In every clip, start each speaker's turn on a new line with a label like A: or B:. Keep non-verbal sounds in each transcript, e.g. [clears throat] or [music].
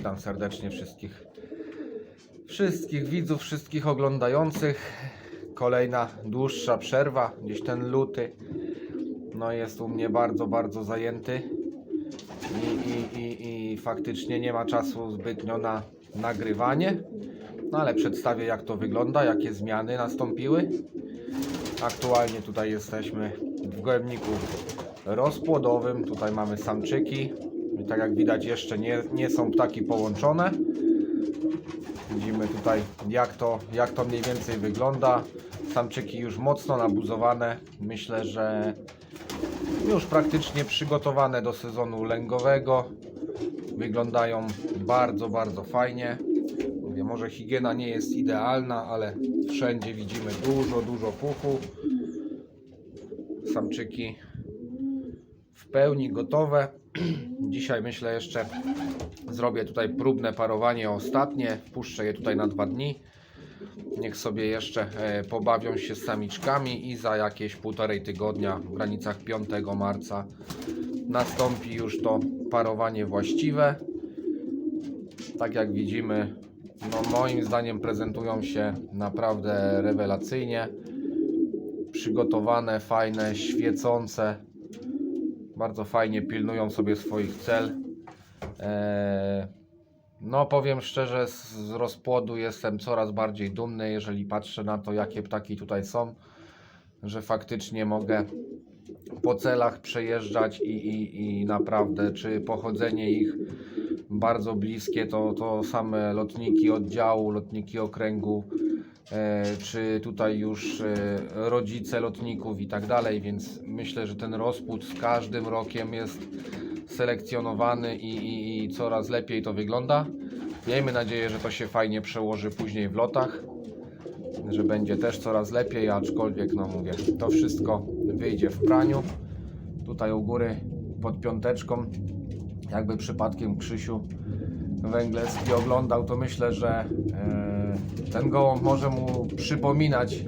A: Witam serdecznie wszystkich. Wszystkich widzów, wszystkich oglądających. Kolejna dłuższa przerwa, gdzieś ten luty. No jest u mnie bardzo, bardzo zajęty. I, i, i, i faktycznie nie ma czasu zbytnio na nagrywanie. No ale przedstawię jak to wygląda, jakie zmiany nastąpiły. Aktualnie tutaj jesteśmy w gołębniku rozpłodowym. Tutaj mamy samczyki. Tak jak widać jeszcze nie, nie są ptaki połączone. Widzimy tutaj jak to, jak to mniej więcej wygląda. Samczyki już mocno nabuzowane. Myślę, że już praktycznie przygotowane do sezonu lęgowego. Wyglądają bardzo, bardzo fajnie. Mówię, może higiena nie jest idealna, ale wszędzie widzimy dużo, dużo puchu. Samczyki w pełni gotowe. [clears throat] Dzisiaj myślę jeszcze zrobię tutaj próbne parowanie ostatnie. Wpuszczę je tutaj na dwa dni. Niech sobie jeszcze e, pobawią się z samiczkami i za jakieś półtorej tygodnia w granicach 5 marca nastąpi już to parowanie właściwe. Tak jak widzimy, no moim zdaniem prezentują się naprawdę rewelacyjnie. Przygotowane, fajne, świecące. Bardzo fajnie pilnują sobie swoich cel. Eee, no powiem szczerze, z rozpłodu jestem coraz bardziej dumny, jeżeli patrzę na to, jakie ptaki tutaj są, że faktycznie mogę po celach przejeżdżać i, i, i naprawdę, czy pochodzenie ich bardzo bliskie, to, to same lotniki oddziału, lotniki okręgu, e, czy tutaj już e, rodzice lotników i tak dalej, więc myślę, że ten rozpód z każdym rokiem jest selekcjonowany i, i, i coraz lepiej to wygląda. Miejmy nadzieję, że to się fajnie przełoży później w lotach, że będzie też coraz lepiej, aczkolwiek no mówię, to wszystko wyjdzie w praniu. Tutaj u góry pod piąteczką, jakby przypadkiem Krzysiu Węgleski oglądał, to myślę, że e, ten gołąb może mu przypominać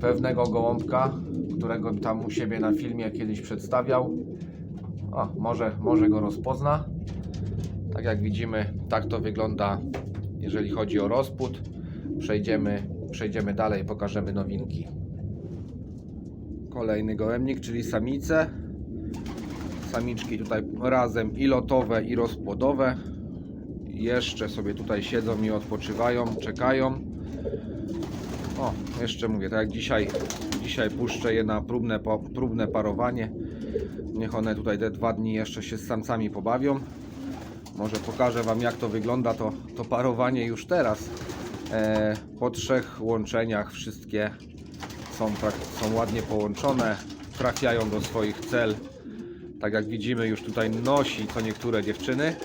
A: pewnego gołąbka, którego tam u siebie na filmie kiedyś przedstawiał. O, może, może go rozpozna. Tak jak widzimy, tak to wygląda, jeżeli chodzi o rozpód. Przejdziemy, przejdziemy dalej, pokażemy nowinki. Kolejny gołębnik, czyli samice. Samiczki tutaj razem i lotowe, i rozpłodowe. Jeszcze sobie tutaj siedzą i odpoczywają, czekają. O, jeszcze mówię, tak jak dzisiaj, dzisiaj puszczę je na próbne, próbne parowanie. Niech one tutaj te dwa dni jeszcze się z samcami pobawią. Może pokażę Wam jak to wygląda to, to parowanie już teraz. E, po trzech łączeniach wszystkie są, prak- są ładnie połączone, trafiają do swoich cel. Tak jak widzimy już tutaj nosi co niektóre dziewczyny.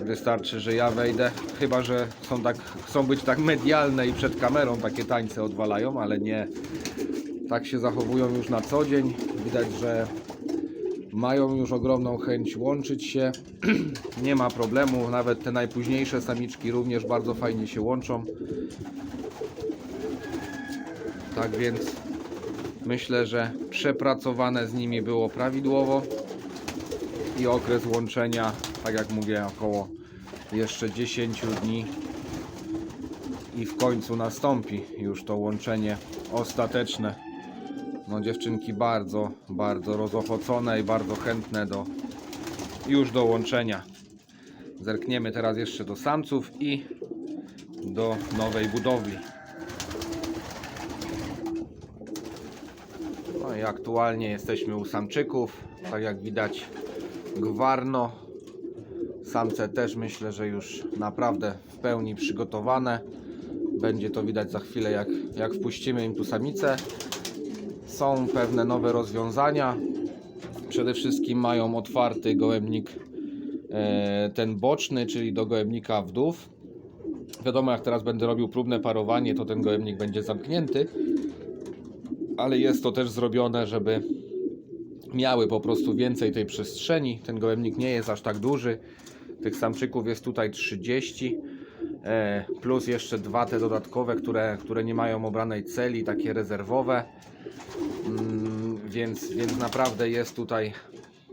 A: Wystarczy, że ja wejdę, chyba że są tak, chcą być tak medialne i przed kamerą takie tańce odwalają, ale nie. Tak się zachowują już na co dzień. Widać, że mają już ogromną chęć łączyć się. [clears throat] nie ma problemu, nawet te najpóźniejsze samiczki również bardzo fajnie się łączą. Tak więc myślę, że przepracowane z nimi było prawidłowo i okres łączenia, tak jak mówię, około jeszcze 10 dni i w końcu nastąpi już to łączenie ostateczne. No dziewczynki bardzo, bardzo rozochocone i bardzo chętne do już do łączenia. Zerkniemy teraz jeszcze do samców i do nowej budowli. No i aktualnie jesteśmy u samczyków. Tak jak widać gwarno. Samce też myślę, że już naprawdę w pełni przygotowane. Będzie to widać za chwilę jak, jak wpuścimy im tu samicę. Są pewne nowe rozwiązania. Przede wszystkim mają otwarty gołębnik e, ten boczny, czyli do gołębnika wdów. Wiadomo, jak teraz będę robił próbne parowanie, to ten gołębnik będzie zamknięty, ale jest to też zrobione, żeby miały po prostu więcej tej przestrzeni. Ten gołębnik nie jest aż tak duży. Tych samczyków jest tutaj 30, e, plus jeszcze dwa te dodatkowe, które, które nie mają obranej celi, takie rezerwowe. Mm, więc, więc naprawdę jest tutaj,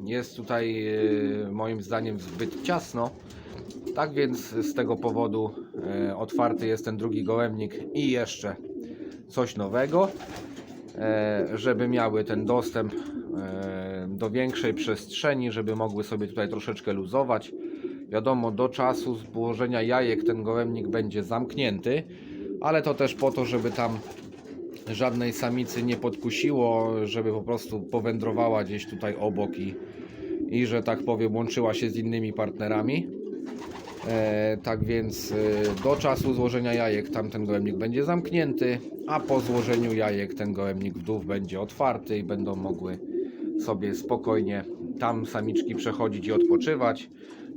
A: jest tutaj e, moim zdaniem zbyt ciasno. Tak więc z tego powodu e, otwarty jest ten drugi gołębnik i jeszcze coś nowego, żeby miały ten dostęp do większej przestrzeni, żeby mogły sobie tutaj troszeczkę luzować. Wiadomo, do czasu złożenia jajek ten gołębnik będzie zamknięty, ale to też po to, żeby tam żadnej samicy nie podkusiło, żeby po prostu powędrowała gdzieś tutaj obok i, i że tak powiem łączyła się z innymi partnerami. E, tak więc e, do czasu złożenia jajek tamten gołębnik będzie zamknięty, a po złożeniu jajek ten gołębnik wdów będzie otwarty i będą mogły sobie spokojnie tam samiczki przechodzić i odpoczywać.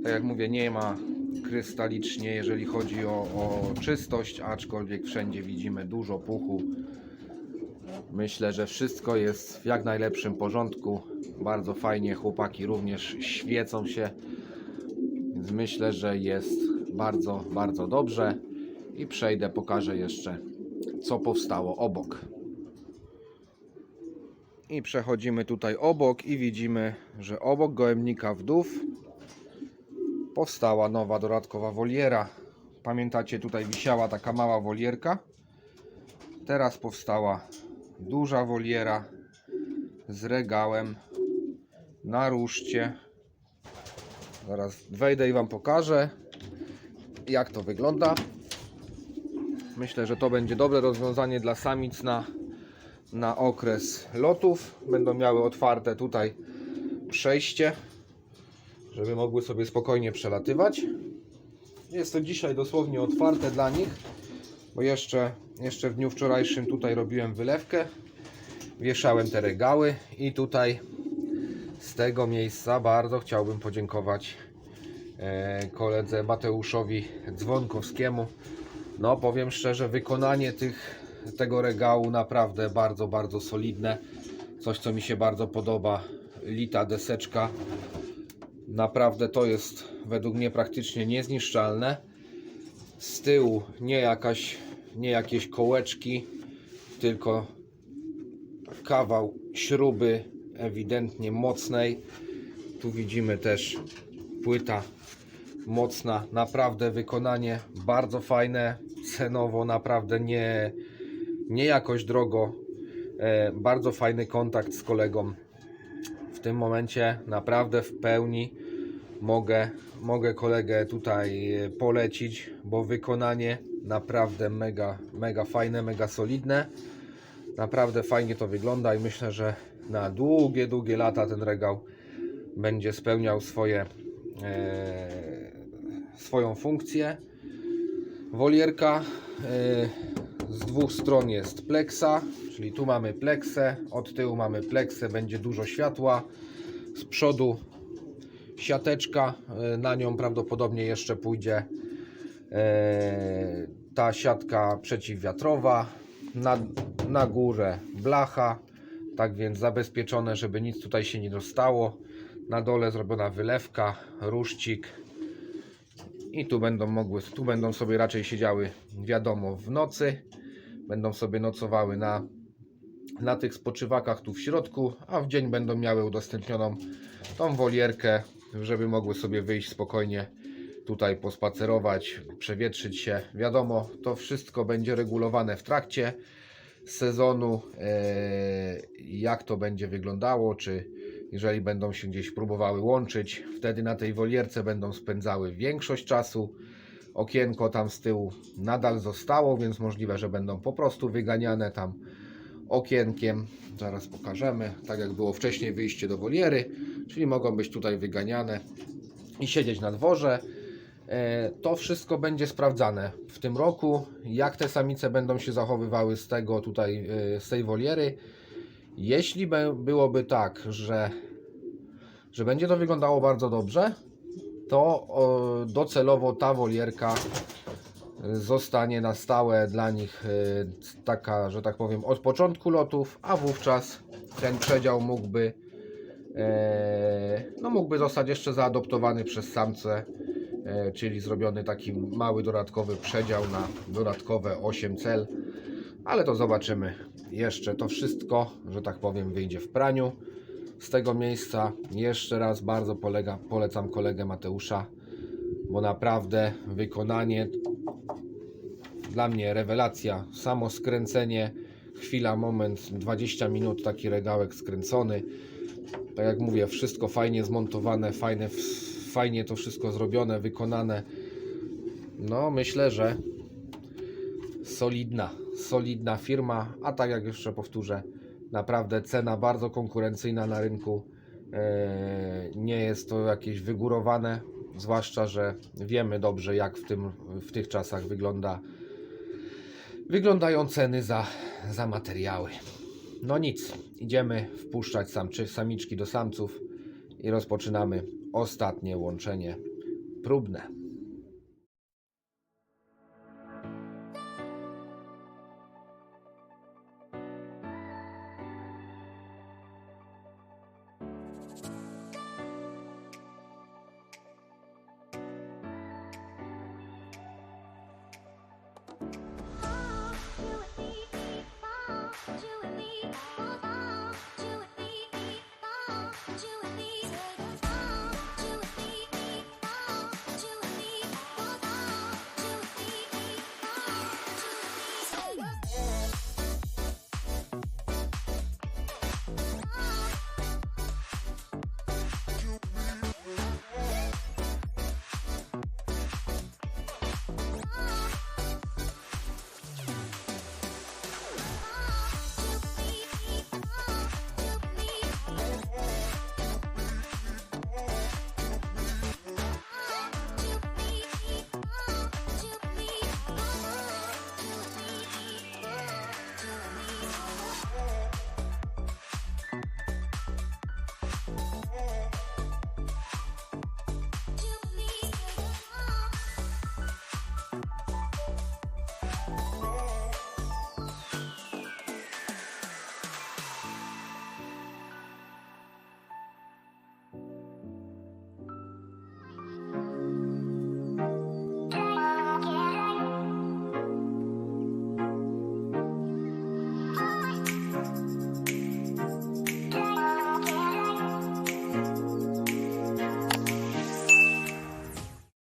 A: Tak jak mówię, nie ma krystalicznie, jeżeli chodzi o, o czystość, aczkolwiek wszędzie widzimy dużo puchu. Myślę, że wszystko jest w jak najlepszym porządku. Bardzo fajnie, chłopaki również świecą się. Więc myślę, że jest bardzo, bardzo dobrze. I przejdę, pokażę jeszcze, co powstało obok. I przechodzimy tutaj obok i widzimy, że obok gołębnika wdów powstała nowa dodatkowa woliera. Pamiętacie, tutaj wisiała taka mała wolierka. Teraz powstała duża woliera z regałem na ruszcie. Zaraz wejdę i Wam pokażę, jak to wygląda. Myślę, że to będzie dobre rozwiązanie dla samic na, na okres lotów. Będą miały otwarte tutaj przejście, żeby mogły sobie spokojnie przelatywać. Jest to dzisiaj dosłownie otwarte dla nich, bo jeszcze, jeszcze w dniu wczorajszym tutaj robiłem wylewkę. Wieszałem te regały i tutaj z tego miejsca bardzo chciałbym podziękować e, koledze Mateuszowi Dzwonkowskiemu. No powiem szczerze, wykonanie tych, tego regału naprawdę bardzo, bardzo solidne. Coś co mi się bardzo podoba. Lita deseczka. Naprawdę to jest według mnie praktycznie niezniszczalne. Z tyłu nie jakaś, nie jakieś kołeczki, tylko kawał śruby ewidentnie mocnej. Tu widzimy też płyta mocna, naprawdę wykonanie bardzo fajne, cenowo naprawdę nie, nie jakoś drogo. E, bardzo fajny kontakt z kolegą. W tym momencie naprawdę w pełni mogę, mogę kolegę tutaj e, polecić, bo wykonanie naprawdę mega, mega fajne, mega solidne. Naprawdę fajnie to wygląda i myślę, że na długie, długie lata ten regał będzie spełniał swoje, e, swoją funkcję. Wolierka e, z dwóch stron jest pleksa, czyli tu mamy pleksę, od tyłu mamy pleksę, będzie dużo światła. Z przodu siateczka, e, na nią prawdopodobnie jeszcze pójdzie e, ta siatka przeciwwiatrowa. Na, na górę blacha, tak więc zabezpieczone, żeby nic tutaj się nie dostało. Na dole zrobiona wylewka, ruszcik. I tu będą mogły, tu będą sobie raczej siedziały, wiadomo, w nocy. Będą sobie nocowały na, na tych spoczywakach tu w środku, a w dzień będą miały udostępnioną tą wolierkę, żeby mogły sobie wyjść spokojnie tutaj pospacerować, przewietrzyć się. Wiadomo, to wszystko będzie regulowane w trakcie sezonu, e, jak to będzie wyglądało, czy jeżeli będą się gdzieś próbowały łączyć, wtedy na tej wolierce będą spędzały większość czasu. Okienko tam z tyłu nadal zostało, więc możliwe, że będą po prostu wyganiane tam okienkiem. Zaraz pokażemy, tak jak było wcześniej wyjście do woliery, czyli mogą być tutaj wyganiane i siedzieć na dworze. E, To wszystko będzie sprawdzane w tym roku, jak te samice będą się zachowywały z tego tutaj, e, z tej woliery. Jeśli byłoby tak, że, że będzie to wyglądało bardzo dobrze, to docelowo ta wolierka zostanie na stałe dla nich e, taka, że tak powiem, od początku lotów, a wówczas ten przedział mógłby e, no mógłby zostać jeszcze zaadoptowany przez samce, e, czyli zrobiony taki mały dodatkowy przedział na dodatkowe 8 cel, ale to zobaczymy jeszcze to wszystko, że tak powiem, wyjdzie w praniu. Z tego miejsca jeszcze raz bardzo polega, polecam kolegę Mateusza, bo naprawdę wykonanie dla mnie rewelacja. Samo skręcenie, chwila, moment, 20 minut, taki regałek skręcony. Tak jak mówię, wszystko fajnie zmontowane, fajne, fajnie to wszystko zrobione, wykonane. No, myślę, że solidna, solidna firma, a tak jak jeszcze powtórzę, naprawdę cena bardzo konkurencyjna na rynku. Eee, Nie jest to jakieś wygórowane, zwłaszcza, że wiemy dobrze, jak w, tym, w tych czasach wygląda, wyglądają ceny za, za materiały. No nic, idziemy wpuszczać samczy, samiczki do samców i rozpoczynamy ostatnie łączenie próbne.
B: you and me, oh, oh, you and me, oh, you and me.